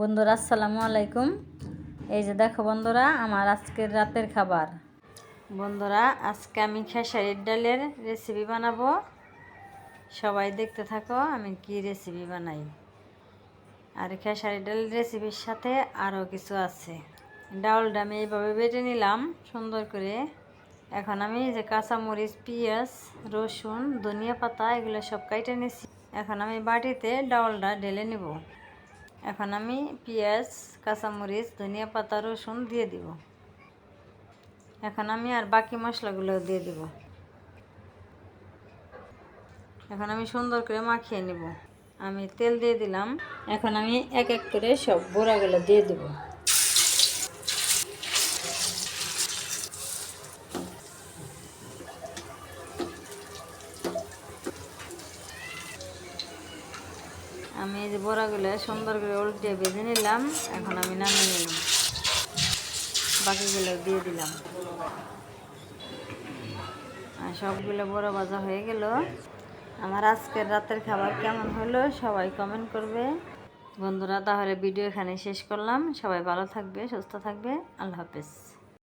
বন্ধুরা, আসসালামু আলাইকুম। এই যে দেখো বন্ধুরা, আমার আজকের রাতের খাবার। বন্ধুরা, আজকে আমি খেসারির ডালের রেসিপি বানাবো। সবাই দেখতে থাকো, আমি কি রেসিপি বানাই। আর খেসারি ডালের রেসিপির সাথে আরও কিছু আছে। ডাউলটা আমি এইভাবে বেটে নিলাম সুন্দর করে। এখন আমি যে কাঁচামরিচ, পেঁয়াজ, রসুন, ধনিয়া পাতা, এগুলো সব কাইটে নিছি। এখন আমি বাটিতে ডাউলটা ঢেলে নিব। এখন আমি পেঁয়াজ, কাঁচামরিচ, ধনিয়া পাতা, রসুন দিয়ে দিব। এখন আমি আর বাকি মশলাগুলো দিয়ে দিব। এখন আমি সুন্দর করে মাখিয়ে নিব। আমি তেল দিয়ে দিলাম। এখন আমি এক এক করে সব বোড়াগুলো দিয়ে দিব। আমি এই যে বড়াগুলো সুন্দর করে উল্টে বেঁধে নিলাম, এখন আমি নামিয়ে নিলাম। বাকিগুলো দিয়ে দিলাম। আর সবগুলো বড় ভাজা হয়ে গেল। আমার আজকের রাতের খাবার কেমন হলো সবাই কমেন্ট করবে। বন্ধুরা, তাহলে ভিডিও এখানে শেষ করলাম। সবাই ভালো থাকবে, সুস্থ থাকবে। আল্লাহ হাফেজ।